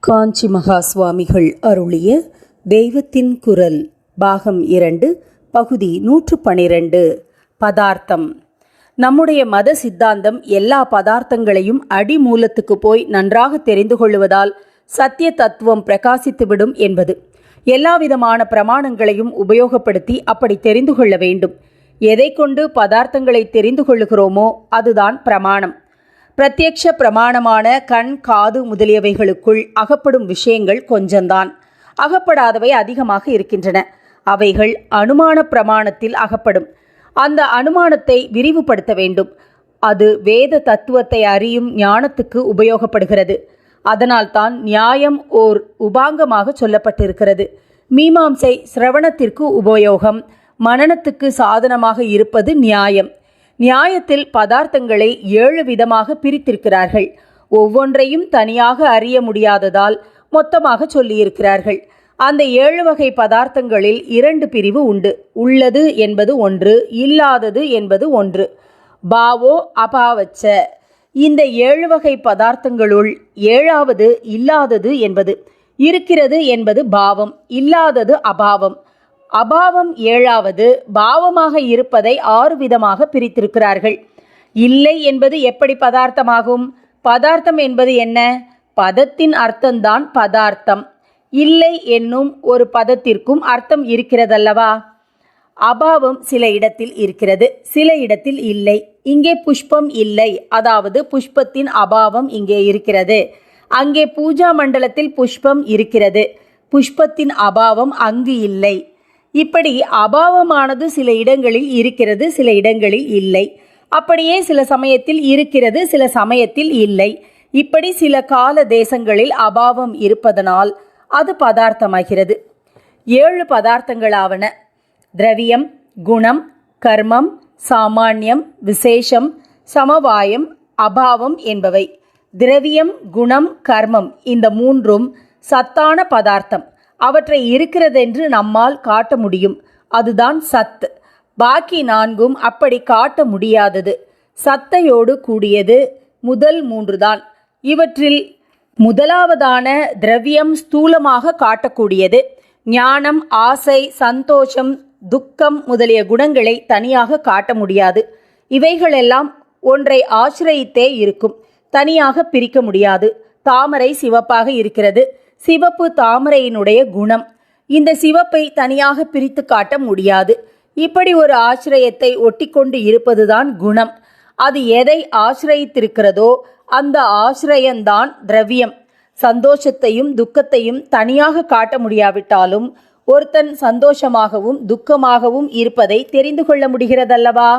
காஞ்சி மகா சுவாமிகள் அருளிய தெய்வத்தின் குரல் பாகம் இரண்டு பகுதி நூற்று பனிரெண்டு. பதார்த்தம். நம்முடைய மத சித்தாந்தம் எல்லா பதார்த்தங்களையும் அடிமூலத்துக்கு போய் நன்றாக தெரிந்து கொள்வதால் சத்திய தத்துவம் பிரகாசித்துவிடும் என்பது. எல்லாவிதமான பிரமாணங்களையும் உபயோகப்படுத்தி அப்படி தெரிந்து கொள்ள வேண்டும். எதை கொண்டு பதார்த்தங்களை தெரிந்து கொள்ளுகிறோமோ அதுதான் பிரமாணம். பிரத்யக்ஷ பிரமாணமான கண் காது முதலியவைகளுக்குள் அகப்படும் விஷயங்கள் கொஞ்சம்தான் அகப்படாதவை அதிகமாக இருக்கின்றன. அவைகள் அனுமான பிரமாணத்தில் அகப்படும். அந்த அனுமானத்தை விரிவுபடுத்த வேண்டும். அது வேத தத்துவத்தை அறியும் ஞானத்துக்கு உபயோகப்படுகிறது. அதனால்தான் நியாயம் ஓர் உபாங்கமாக சொல்லப்பட்டிருக்கிறது. மீமாம்சை சிரவணத்திற்கு உபயோகம் மனனத்துக்கு சாதனமாக இருப்பது நியாயம். நியாயத்தில் பதார்த்தங்களை ஏழு விதமாக பிரித்திருக்கிறார்கள். ஒவ்வொன்றையும் தனியாக அறிய முடியாததால் மொத்தமாக சொல்லியிருக்கிறார்கள். அந்த ஏழு வகை பதார்த்தங்களில் இரண்டு பிரிவு உண்டு. உள்ளது என்பது ஒன்று இல்லாதது என்பது ஒன்று. பாவோ அபாவச்ச. இந்த ஏழு வகை பதார்த்தங்களுள் ஏழாவது இல்லாதது என்பது. இருக்கிறது என்பது பாவம் இல்லாதது அபாவம். அபாவம் ஏழாவது பாவமாக இருப்பதை ஆறு விதமாக பிரித்திருக்கிறார்கள். இல்லை என்பது எப்படி பதார்த்தமாகும்? பதார்த்தம் என்பது என்ன? பதத்தின் அர்த்தம்தான் பதார்த்தம். இல்லை என்னும் ஒரு பதத்திற்கும் அர்த்தம் இருக்கிறதல்லவா? அபாவம் சில இடத்தில் இருக்கிறது சில இடத்தில் இல்லை. இங்கே புஷ்பம் இல்லை அதாவது புஷ்பத்தின் அபாவம் இங்கே இருக்கிறது. அங்கே பூஜா மண்டலத்தில் புஷ்பம் இருக்கிறது புஷ்பத்தின் அபாவம் அங்கு இல்லை. இப்படி அபாவமானது சில இடங்களில் இருக்கிறது சில இடங்களில் இல்லை. அப்படியே சில சமயத்தில் இருக்கிறது சில சமயத்தில் இல்லை. இப்படி சில கால தேசங்களில் அபாவம் இருப்பதனால் அது பதார்த்தமாகிறது. ஏழு பதார்த்தங்களாவன. திரவியம் குணம் கர்மம் சாமானியம் விசேஷம் சமவாயம் அபாவம் என்பவை. திரவியம் குணம் கர்மம் இந்த மூன்றும் சத்தான பதார்த்தம். அவற்றை இருக்கிறதென்று நம்மால் காட்ட முடியும். அதுதான் சத் பாக்கி நான்கும் அப்படி காட்ட முடியாதது. சத்தையோடு கூடியது முதல் மூன்றுதான். இவற்றில் முதலாவதான திரவியம் ஸ்தூலமாக காட்டக்கூடியது. ஞானம் ஆசை சந்தோஷம் துக்கம் முதலிய குணங்களை தனியாக காட்ட முடியாது. இவைகளெல்லாம் ஒன்றை ஆசிரயித்தே இருக்கும். தனியாக பிரிக்க முடியாது. தாமரை சிவப்பாக இருக்கிறது. சிவப்பு தாமரையினுடைய குணம். இந்த சிவப்பை தனியாக பிரித்து காட்ட முடியாது. இப்படி ஒரு ஆசிரியத்தை ஒட்டிக்கொண்டு இருப்பதுதான் குணம். அது எதை ஆசிரயித்திருக்கிறதோ அந்த ஆசிரியந்தான் திரவியம். சந்தோஷத்தையும் துக்கத்தையும் தனியாக காட்ட முடியாவிட்டாலும் ஒருத்தன் சந்தோஷமாகவும் துக்கமாகவும் இருப்பதை தெரிந்து கொள்ள முடிகிறதல்லவா?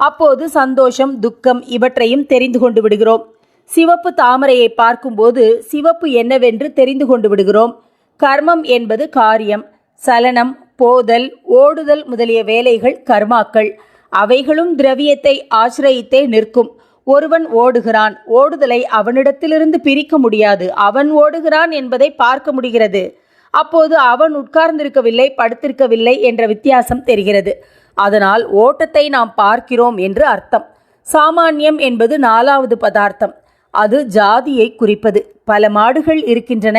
அப்போது சந்தோஷம் துக்கம் இவற்றையும் தெரிந்து கொண்டு விடுகிறோம். சிவப்பு தாமரையை பார்க்கும்போது சிவப்பு என்னவென்று தெரிந்து கொண்டு விடுகிறோம். கர்மம் என்பது காரியம் சலனம் போதல் ஓடுதல் முதலிய வேலைகள் கர்மாக்கள். அவைகளும் திரவியத்தை ஆசிரயித்தே நிற்கும். ஒருவன் ஓடுகிறான் ஓடுதலை அவனிடத்திலிருந்து பிரிக்க முடியாது. அவன் ஓடுகிறான் என்பதை பார்க்க முடிகிறது. அப்போது அவன் உட்கார்ந்திருக்கவில்லை படுத்திருக்கவில்லை என்ற வித்தியாசம் தெரிகிறது. அதனால் ஓட்டத்தை நாம் பார்க்கிறோம் என்று அர்த்தம். சாமானியம் என்பது நாலாவது பதார்த்தம். அது ஜாதியை குறிப்பது. பல மாடுகள் இருக்கின்றன.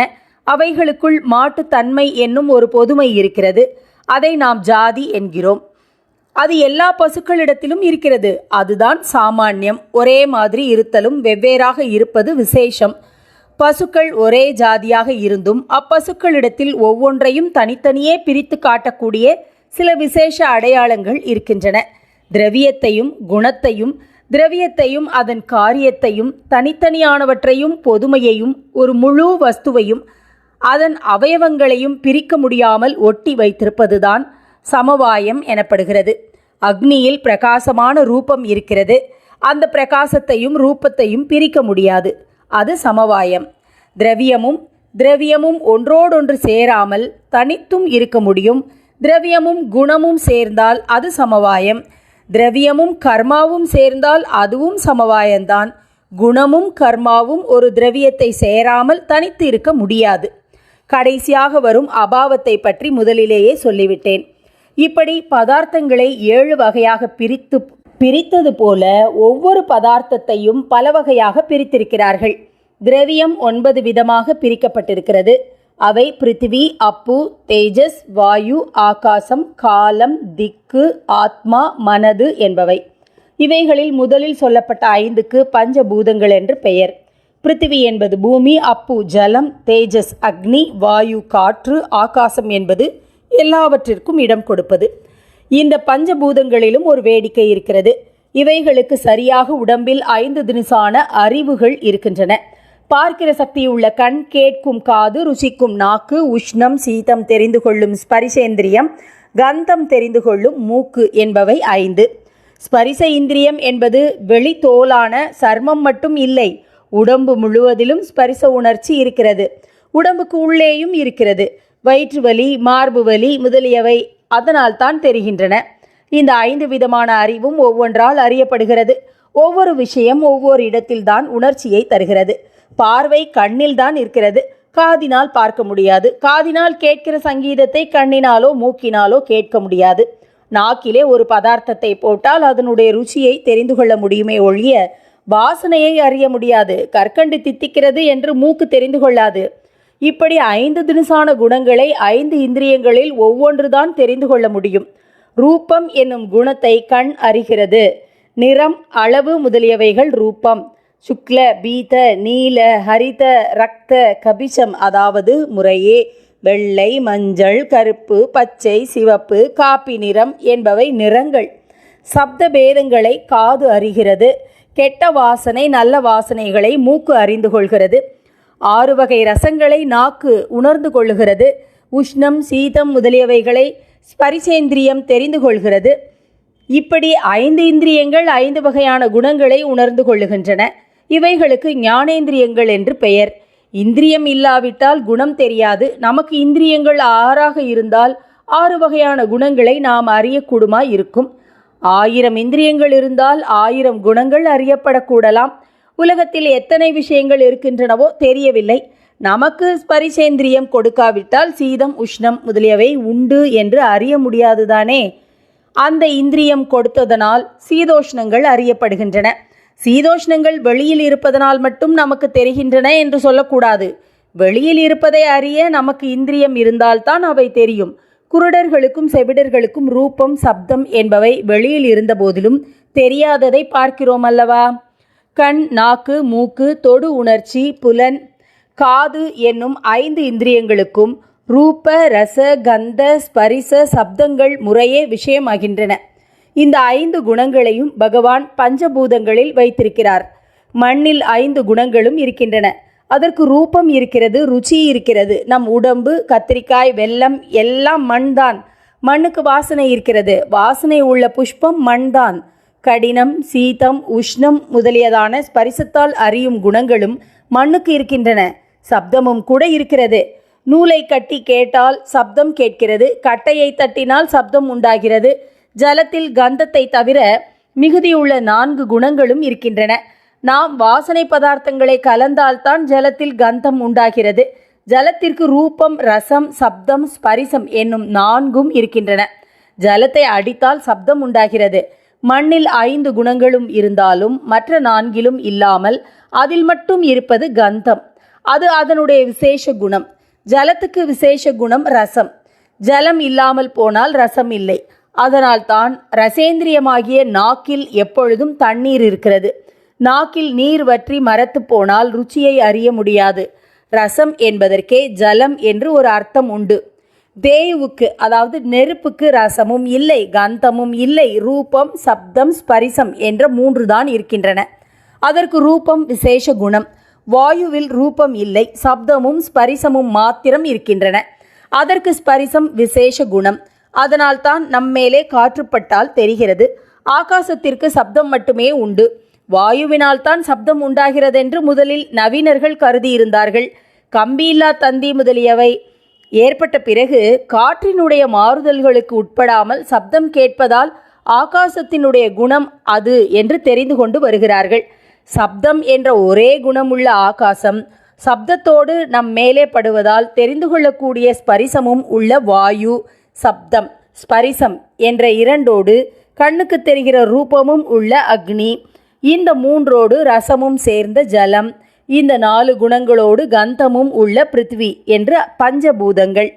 அவைகளுக்குள் மாட்டுத்தன்மை என்னும் ஒரு பொதுமை இருக்கிறது. அதை நாம் ஜாதி என்கிறோம். அது எல்லா பசுக்களிடத்திலும் இருக்கிறது. அதுதான் சாமானியம். ஒரே மாதிரி இருத்தலும் வெவ்வேறாக இருப்பது விசேஷம். பசுக்கள் ஒரே ஜாதியாக இருந்தும் அப்பசுக்களிடத்தில் ஒவ்வொன்றையும் தனித்தனியே பிரித்து காட்டக்கூடிய சில விசேஷ அடையாளங்கள் இருக்கின்றன. திரவியத்தையும் குணத்தையும் திரவியத்தையும் அதன் காரியத்தையும் தனித்தனியானவற்றையும் பொதுமையையும் ஒரு முழு வஸ்துவையும் அதன் அவயவங்களையும் பிரிக்க முடியாமல் ஒட்டி வைத்திருப்பதுதான் சமவாயம் எனப்படுகிறது. அக்னியில் பிரகாசமான ரூபம் இருக்கிறது. அந்த பிரகாசத்தையும் ரூபத்தையும் பிரிக்க முடியாது. அது சமவாயம். திரவியமும் திரவியமும் ஒன்றோடொன்று சேராமல் தனித்தும் இருக்க முடியும். திரவியமும் குணமும் சேர்ந்தால் அது சமவாயம். திரவியமும் கர்மாவும் சேர்ந்தால் அதுவும் சமவாயம்தான். குணமும் கர்மாவும் ஒரு திரவியத்தை சேராமல் தனித்து இருக்க முடியாது. கடைசியாக வரும் அபாவத்தை பற்றி முதலிலேயே சொல்லிவிட்டேன். இப்படி பதார்த்தங்களை ஏழு வகையாக பிரித்து பிரித்தது போல ஒவ்வொரு பதார்த்தத்தையும் பல வகையாக பிரித்திருக்கிறார்கள். திரவியம் ஒன்பது விதமாக பிரிக்கப்பட்டிருக்கிறது. அவை பிருத்திவி அப்பு தேஜஸ் வாயு ஆகாசம் காலம் திக்கு ஆத்மா மனது என்பவை. இவைகளில் முதலில் சொல்லப்பட்ட ஐந்துக்கு பஞ்சபூதங்கள் என்று பெயர். பிருத்திவி என்பது பூமி அப்பு ஜலம் தேஜஸ் அக்னி வாயு காற்று ஆகாசம் என்பது எல்லாவற்றிற்கும் இடம் கொடுப்பது. இந்த பஞ்சபூதங்களிலும் ஒரு வேடிக்கை இருக்கிறது. இவைகளுக்கு சரியாக உடம்பில் ஐந்து தினசான அறிவுகள் இருக்கின்றன. பார்க்கிற சக்தியுள்ள கண் கேட்கும் காது ருசிக்கும் நாக்கு உஷ்ணம் சீதம் தெரிந்து கொள்ளும் ஸ்பரிசேந்திரியம் கந்தம் தெரிந்து கொள்ளும் மூக்கு என்பவை ஐந்து. ஸ்பரிச இந்திரியம் என்பது வெளித்தோலான சர்மம் மட்டும் இல்லை உடம்பு முழுவதிலும் ஸ்பரிச உணர்ச்சி இருக்கிறது. உடம்புக்கு உள்ளேயும் இருக்கிறது. வயிற்று வலி மார்பு வலி முதலியவை அதனால் தான் தெரிகின்றன. இந்த ஐந்து விதமான அறிவும் ஒவ்வொன்றால் அறியப்படுகிறது. ஒவ்வொரு விஷயம் ஒவ்வொரு இடத்தில்தான் உணர்ச்சியை தருகிறது. பார்வை கண்ணில் தான் இருக்கிறது. காதினால் பார்க்க முடியாது. காதினால் கேட்கிற சங்கீதத்தை கண்ணினாலோ மூக்கினாலோ கேட்க முடியாது. நாக்கிலே ஒரு பதார்த்தத்தை போட்டால் அதனுடைய ருச்சியை தெரிந்து கொள்ள முடியுமே ஒழிய வாசனையை அறிய முடியாது. கற்கண்டு தித்திக்கிறது என்று மூக்கு தெரிந்து கொள்ளாது. இப்படி ஐந்து தினுசான குணங்களை ஐந்து இந்திரியங்களில் ஒவ்வொன்றுதான் தெரிந்து கொள்ள முடியும். ரூபம் என்னும் குணத்தை கண் அறிகிறது. நிறம் அளவு முதலியவைகள் ரூபம். சுக்ல பீத நீல ஹரித ரக்த கபிசம் அதாவது முறையே வெள்ளை மஞ்சள் கருப்பு பச்சை சிவப்பு காப்பி நிறம் என்பவை நிறங்கள். சப்த பேதங்களை காது அறிகிறது. கெட்ட வாசனை நல்ல வாசனைகளை மூக்கு அறிந்து கொள்கிறது. ஆறு வகை ரசங்களை நாக்கு உணர்ந்து கொள்ளுகிறது உஷ்ணம் சீதம் முதலியவைகளை ஸ்பரிசேந்திரியம் தெரிந்து கொள்கிறது. இப்படி ஐந்து இந்திரியங்கள் ஐந்து வகையான குணங்களை உணர்ந்து கொள்ளுகின்றன. இவைகளுக்கு ஞானேந்திரியங்கள் என்று பெயர். இந்திரியம் இல்லாவிட்டால் குணம் தெரியாது. நமக்கு இந்திரியங்கள் ஆறாக இருந்தால் ஆறு வகையான குணங்களை நாம் அறியக்கூடுமா இருக்கும். ஆயிரம் இந்திரியங்கள் இருந்தால் ஆயிரம் குணங்கள் அறியப்படக்கூடலாம். உலகத்தில் எத்தனை விஷயங்கள் இருக்கின்றனவோ தெரியவில்லை. நமக்கு ஸ்பரிசேந்திரியம் கொடுக்காவிட்டால் சீதம் உஷ்ணம் முதலியவை உண்டு என்று அறிய முடியாதுதானே. அந்த இந்திரியம் கொடுத்ததனால் சீதோஷ்ணங்கள் அறியப்படுகின்றன. சீதோஷ்ணங்கள் வெளியில் இருப்பதனால் மட்டும் நமக்கு தெரிகின்றன என்று சொல்லக்கூடாது. வெளியில் இருப்பதை அறிய நமக்கு இந்திரியம் இருந்தால்தான் அவை தெரியும். குருடர்களுக்கும் செவிடர்களுக்கும் ரூபம் சப்தம் என்பவை வெளியில் இருந்த போதிலும் தெரியாததை பார்க்கிறோம் அல்லவா? கண் நாக்கு மூக்கு தொடு உணர்ச்சி புலன் காது என்னும் ஐந்து இந்திரியங்களுக்கும் ரூப ரச கந்த ஸ்பரிச சப்தங்கள் முறையே விஷயமாகின்றன. இந்த ஐந்து குணங்களையும் பகவான் பஞ்சபூதங்களில் வைத்திருக்கிறார். மண்ணில் ஐந்து குணங்களும் இருக்கின்றன. அதற்கு ரூபம் இருக்கிறது ருச்சி இருக்கிறது. நம் உடம்பு கத்திரிக்காய் வெல்லம் எல்லாம் மண்தான். மண்ணுக்கு வாசனை இருக்கிறது. வாசனை உள்ள புஷ்பம் மண்தான். கடினம் சீதம் உஷ்ணம் முதலியதான ஸ்பரிசத்தால் அறியும் குணங்களும் மண்ணுக்கு இருக்கின்றன. சப்தமும் கூட இருக்கிறது. நூலை கட்டி கேட்டால் சப்தம் கேட்கிறது. கட்டையை தட்டினால் சப்தம் உண்டாகிறது. ஜலத்தில் கந்தத்தை தவிர மிகுதியுள்ள நான்கு குணங்களும் இருக்கின்றன. நாம் வாசனை பதார்த்தங்களை கலந்தால்தான் ஜலத்தில் கந்தம் உண்டாகிறது. ஜலத்திற்கு ரூபம் ரசம் சப்தம் ஸ்பரிசம் என்னும் நான்கும் இருக்கின்றன. ஜலத்தை அடித்தால் சப்தம் உண்டாகிறது. மண்ணில் ஐந்து குணங்களும் இருந்தாலும் மற்ற நான்கிலும் இல்லாமல் அதில் மட்டும் இருப்பது கந்தம். அது அதனுடைய விசேஷ குணம். ஜலத்துக்கு விசேஷ குணம் ரசம். ஜலம் இல்லாமல் போனால் ரசம் இல்லை. அதனால்தான் ரசேந்திரியமாகிய நாக்கில் எப்பொழுதும் தண்ணீர் இருக்கிறது. நாக்கில் நீர் வற்றி மரத்து போனால் ருச்சியை அறிய முடியாது. ரசம் என்பதற்கே ஜலம் என்று ஒரு அர்த்தம் உண்டு. தேவுக்கு அதாவது நெருப்புக்கு ரசமும் இல்லை கந்தமும் இல்லை ரூபம் சப்தம் ஸ்பரிசம் என்ற மூன்று தான் இருக்கின்றன. அதற்கு ரூபம் விசேஷ குணம். வாயுவில் ரூபம் இல்லை சப்தமும் ஸ்பரிசமும் மாத்திரம் இருக்கின்றன. அதற்கு ஸ்பரிசம் விசேஷ குணம். அதனால்தான் நம்மேலே காற்றுப்பட்டால் தெரிகிறது. ஆகாசத்திற்கு சப்தம் மட்டுமே உண்டு. வாயுவினால் தான் சப்தம் உண்டாகிறதென்று முதலில் நவீனர்கள் கருதியிருந்தார்கள். கம்பியில்லா தந்தி முதலியவை. ஏற்பட்ட பிறகு காற்றினுடைய மாறுதல்களுக்கு உட்படாமல் சப்தம் கேட்பதால் ஆகாசத்தினுடைய குணம் அது என்று தெரிந்து கொண்டு வருகிறார்கள். சப்தம் என்ற ஒரே குணமுள்ள ஆகாசம். சப்தத்தோடு நம் மேலே படுவதால் தெரிந்து கொள்ளக்கூடிய ஸ்பரிசமும் உள்ள வாயு. சப்தம் ஸ்பரிசம் என்ற இரண்டோடு கண்ணுக்கு தெரிகிற ரூபமும் உள்ள அக்னி. இந்த மூன்றோடு ரசமும் சேர்ந்த ஜலம். இந்த நாலு குணங்களோடு கந்தமும் உள்ள பிருத்வி என்ற பஞ்சபூதங்கள்.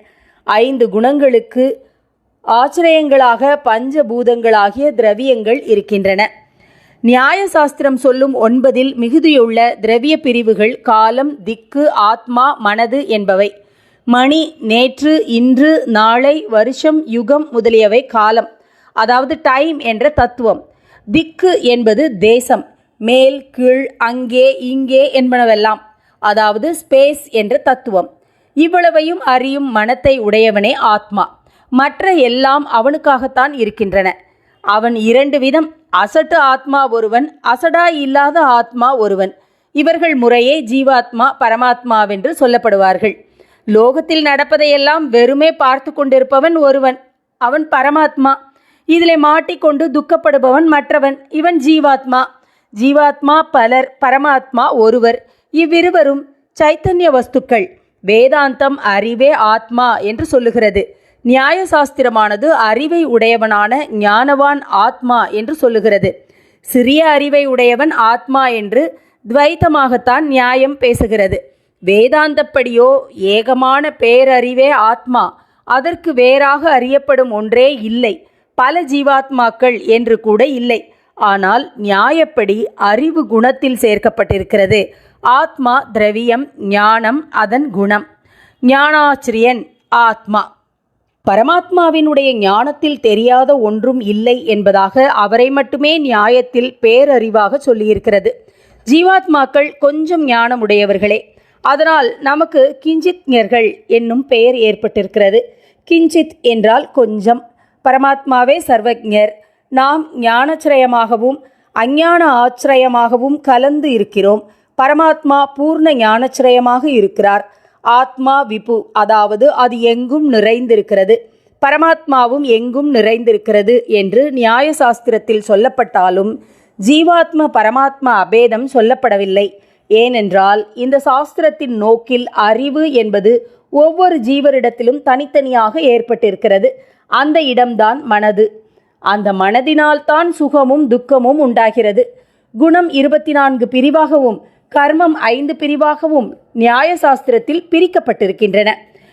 ஐந்து குணங்களுக்கு ஆச்சரியங்களாக பஞ்சபூதங்களாகிய திரவியங்கள் இருக்கின்றன. நியாய சாஸ்திரம் சொல்லும் ஒன்பதில் மிகுதியுள்ள திரவிய பிரிவுகள் காலம் திக்கு ஆத்மா மனது என்பவை. மணி நேற்று இன்று நாளை வருஷம் யுகம் முதலியவை காலம். அதாவது டைம் என்ற தத்துவம். திக்கு என்பது தேசம். மேல் கீழ் அங்கே இங்கே என்பனவெல்லாம். அதாவது ஸ்பேஸ் என்ற தத்துவம். இவ்வளவையும் அறியும் மனத்தை உடையவனே ஆத்மா. மற்ற எல்லாம் அவனுக்காகத்தான் இருக்கின்றன. அவன் இரண்டு விதம். அசட்டு ஆத்மா ஒருவன் அசடா இல்லாத ஆத்மா ஒருவன். இவர்கள் முறையே ஜீவாத்மா பரமாத்மாவென்று சொல்லப்படுவார்கள். லோகத்தில் நடப்பதையெல்லாம் வெறுமே பார்த்து கொண்டிருப்பவன் ஒருவன். அவன் பரமாத்மா. இதிலே மாட்டிக்கொண்டு துக்கப்படுபவன் மற்றவன். இவன் ஜீவாத்மா. ஜீவாத்மா பலர் பரமாத்மா ஒருவர். இவ்விருவரும் சைத்தன்ய வஸ்துக்கள். வேதாந்தம் அறிவே ஆத்மா என்று சொல்லுகிறது. நியாய சாஸ்திரமானது அறிவை உடையவனான ஞானவான் ஆத்மா என்று சொல்லுகிறது. சிறிய அறிவை உடையவன் ஆத்மா என்று துவைத்தமாகத்தான் நியாயம் பேசுகிறது. வேதாந்தப்படியோ ஏகமான பேரறிவே ஆத்மா. அதற்கு வேறாக அறியப்படும் ஒன்றே இல்லை. பல ஜீவாத்மாக்கள் என்று கூட இல்லை. ஆனால் நியாயப்படி அறிவு குணத்தில் சேர்க்கப்பட்டிருக்கிறது. ஆத்மா திரவியம் ஞானம் அதன் குணம். ஞானாச்சிரியன் ஆத்மா. பரமாத்மாவினுடைய ஞானத்தில் தெரியாத ஒன்றும் இல்லை என்பதாக அவரை மட்டுமே நியாயத்தில் பேரறிவாக சொல்லியிருக்கிறது. ஜீவாத்மாக்கள் கொஞ்சம் ஞானமுடையவர்களே. அதனால் நமக்கு கிஞ்சித்ஞர்கள் என்னும் பெயர் ஏற்பட்டிருக்கிறது. கிஞ்சித் என்றால் கொஞ்சம். பரமாத்மாவே சர்வஜர் நாம் ஞானச்சிரயமாகவும் அஞ்ஞான ஆச்சிரயமாகவும் கலந்து இருக்கிறோம். பரமாத்மா பூர்ண ஞானச்சிரயமாக இருக்கிறார். ஆத்மா விபு அதாவது அது எங்கும் நிறைந்திருக்கிறது. பரமாத்மாவும் எங்கும் நிறைந்திருக்கிறது என்று நியாய சாஸ்திரத்தில் சொல்லப்பட்டாலும் ஜீவாத்ம பரமாத்மா அபேதம் சொல்லப்படவில்லை. ஏனென்றால் இந்த சாஸ்திரத்தின் நோக்கில் அறிவு என்பது ஒவ்வொரு ஜீவரிடத்திலும் தனித்தனியாக ஏற்பட்டிருக்கிறது. அந்த இடம்தான் மனது. அந்த மனதினால்தான் சுகமும் துக்கமும் உண்டாகிறது. குணம் இருபத்தி நான்கு பிரிவாகவும் கர்மம் ஐந்து பிரிவாகவும் நியாய சாஸ்திரத்தில் பிரிக்கப்பட்டிருக்கின்றன.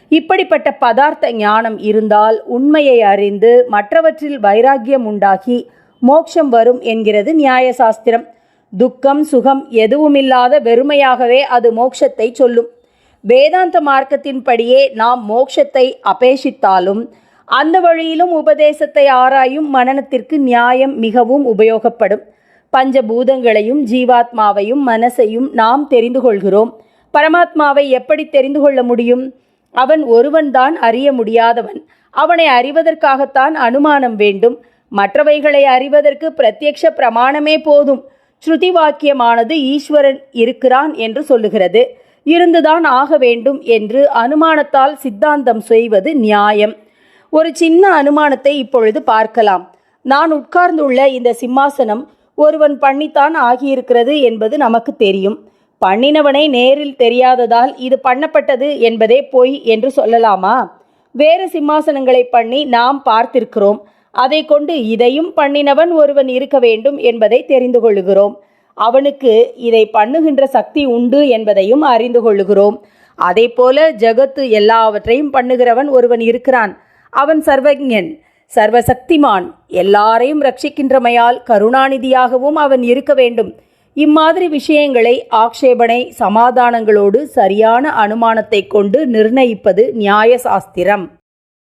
இப்படிப்பட்ட பதார்த்த ஞானம் இருந்தால் உண்மையை அறிந்து மற்றவற்றில் வைராக்கியம் உண்டாகி மோட்சம் வரும் என்கிறது நியாய சாஸ்திரம் துக்கம் சுகம் எதுவுமில்லாத வெறுமையாகவே அது மோட்சத்தை சொல்லும். வேதாந்த மார்க்கத்தின்படியே நாம் மோட்சத்தை அபேஷித்தாலும் அந்த வழியிலும் உபதேசத்தை ஆராயும் மனனத்திற்கு நியாயம் மிகவும் உபயோகப்படும். பஞ்சபூதங்களையும் ஜீவாத்மாவையும் மனசையும் நாம் தெரிந்து கொள்கிறோம். பரமாத்மாவை எப்படி தெரிந்து கொள்ள முடியும்? அவன் ஒருவன்தான் அறிய முடியாதவன். அவனை அறிவதற்காகத்தான் அனுமானம் வேண்டும். மற்றவைகளை அறிவதற்கு பிரத்யக்ஷ பிரமாணமே போதும். ஸ்ருதி வாக்கியமானது ஈஸ்வரன் இருக்கிறான் என்று சொல்லுகிறது. இருந்துதான் ஆக வேண்டும் என்று அனுமானத்தால் சித்தாந்தம் செய்வது நியாயம். ஒரு சின்ன அனுமானத்தை இப்பொழுது பார்க்கலாம். நான் உட்கார்ந்துள்ள இந்த சிம்மாசனம் ஒருவன் பண்ணித்தான் ஆகியிருக்கிறது என்பது நமக்கு தெரியும். பண்ணினவனை நேரில் தெரியாததால் இது பண்ணப்பட்டது என்பதே பொய் என்று சொல்லலாமா? வேறு சிம்மாசனங்களை பண்ணி நாம் பார்த்திருக்கிறோம். அதை கொண்டு இதையும் பண்ணினவன் ஒருவன் இருக்க வேண்டும் என்பதை தெரிந்து கொள்கிறோம் அவனுக்கு இதை பண்ணுகின்ற சக்தி உண்டு என்பதையும் அறிந்து கொள்கிறோம் அதே போல ஜகத்து எல்லாவற்றையும் பண்ணுகிறவன் ஒருவன் இருக்கிறான். அவன் சர்வஜன் சர்வசக்திமான் எல்லாரையும் ரட்சிக்கின்றமையால் கருணாநிதியாகவும் அவன் இருக்க வேண்டும். இம்மாதிரி விஷயங்களை ஆக்ஷேபனை சமாதானங்களோடு சரியான அனுமானத்தை கொண்டு நிர்ணயிப்பது நியாய சாஸ்திரம்